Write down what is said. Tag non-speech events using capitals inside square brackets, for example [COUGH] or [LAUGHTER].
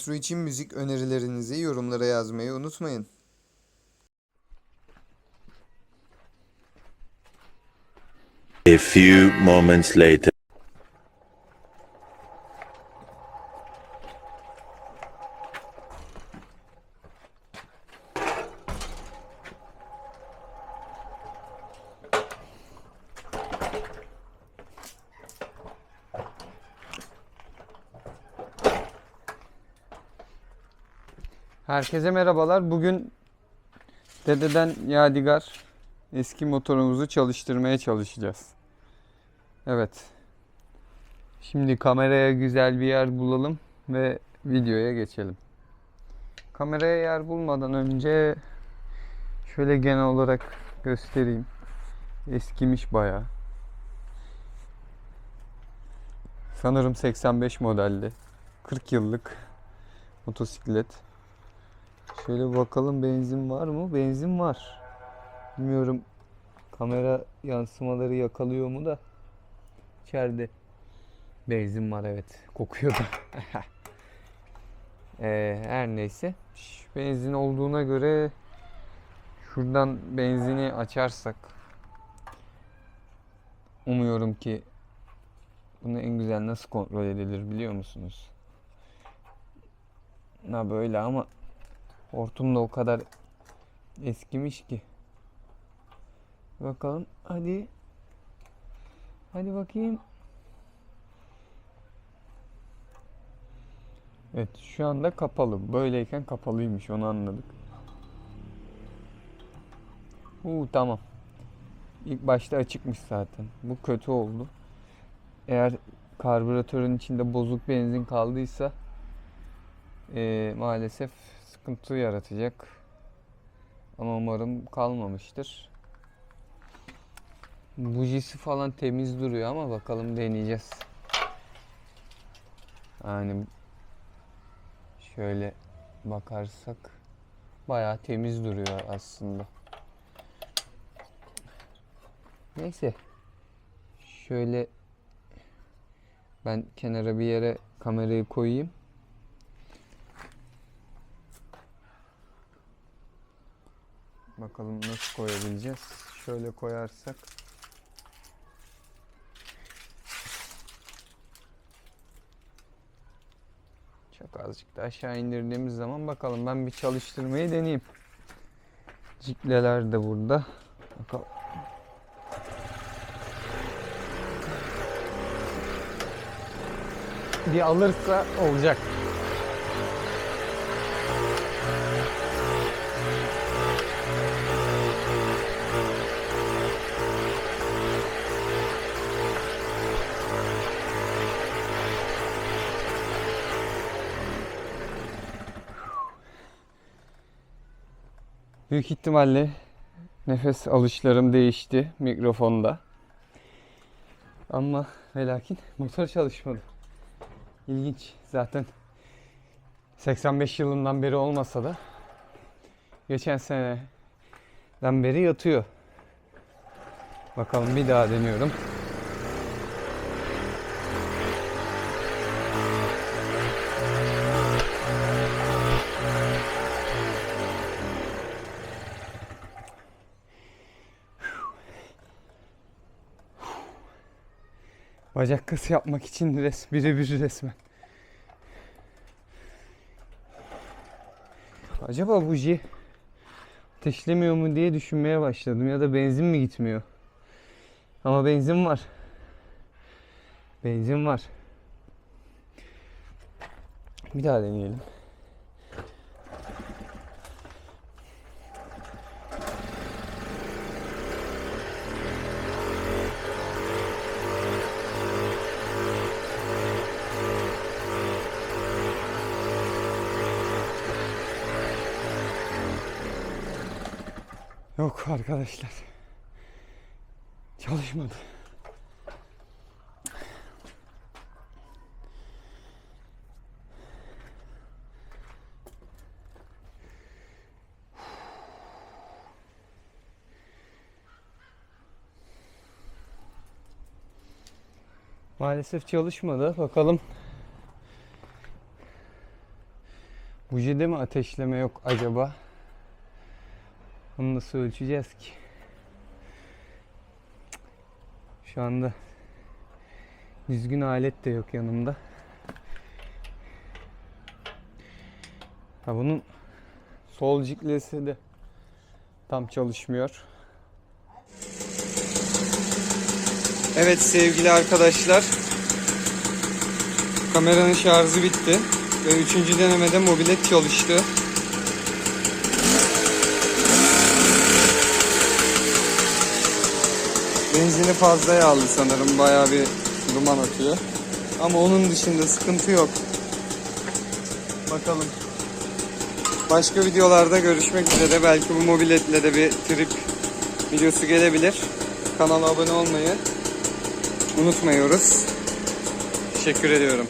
Intro için müzik önerilerinizi yorumlara yazmayı unutmayın. A few moments later. Herkese merhabalar. Bugün dededen Yadigar eski motorumuzu çalıştırmaya çalışacağız. Evet. Şimdi kameraya güzel bir yer bulalım ve videoya geçelim. Kameraya yer bulmadan önce şöyle genel olarak göstereyim. Eskimiş bayağı. Sanırım 85 modelli. 40 yıllık motosiklet. Şöyle bakalım benzin var mı? Benzin var. Bilmiyorum kamera yansımaları yakalıyor mu da. İçeride benzin var evet. Kokuyor da. [LAUGHS] Ee, her neyse. Benzin olduğuna göre şuradan benzini açarsak umuyorum ki bunu en güzel nasıl kontrol edilir biliyor musunuz? Na böyle ama Hortum da o kadar eskimiş ki. Bakalım hadi. Hadi bakayım. Evet şu anda kapalı. Böyleyken kapalıymış onu anladık. Uuu tamam. İlk başta açıkmış zaten. Bu kötü oldu. Eğer karbüratörün içinde bozuk benzin kaldıysa eee, maalesef sıkıntı yaratacak. Ama umarım kalmamıştır. Bujisi falan temiz duruyor ama bakalım deneyeceğiz. Yani şöyle bakarsak bayağı temiz duruyor aslında. Neyse. Şöyle ben kenara bir yere kamerayı koyayım. Bakalım nasıl koyabileceğiz. Şöyle koyarsak. Çok azıcık da aşağı indirdiğimiz zaman bakalım ben bir çalıştırmayı deneyeyim. Cikleler de burada. Bakalım. Bir alırsa olacak. Büyük ihtimalle nefes alışlarım değişti mikrofonda. Ama ve lakin motor çalışmadı. İlginç. Zaten 85 yılından beri olmasa da geçen seneden beri yatıyor. Bakalım bir daha deniyorum. Bacak kası yapmak için res birebir resmen. Acaba buji ateşlemiyor mu diye düşünmeye başladım ya da benzin mi gitmiyor? Ama benzin var. Benzin var. Bir daha deneyelim. Yok arkadaşlar. Çalışmadı. Maalesef çalışmadı. Bakalım Bujide mi ateşleme yok acaba? Onu nasıl ölçeceğiz ki? Şu anda düzgün alet de yok yanımda. Ha bunun sol ciklesi de tam çalışmıyor. Evet sevgili arkadaşlar. Kameranın şarjı bitti. Ve üçüncü denemede mobilet çalıştı. Benzini fazla yağlı sanırım. Bayağı bir duman atıyor. Ama onun dışında sıkıntı yok. Bakalım. Başka videolarda görüşmek üzere. Belki bu mobiletle de bir trip videosu gelebilir. Kanala abone olmayı unutmuyoruz. Teşekkür ediyorum.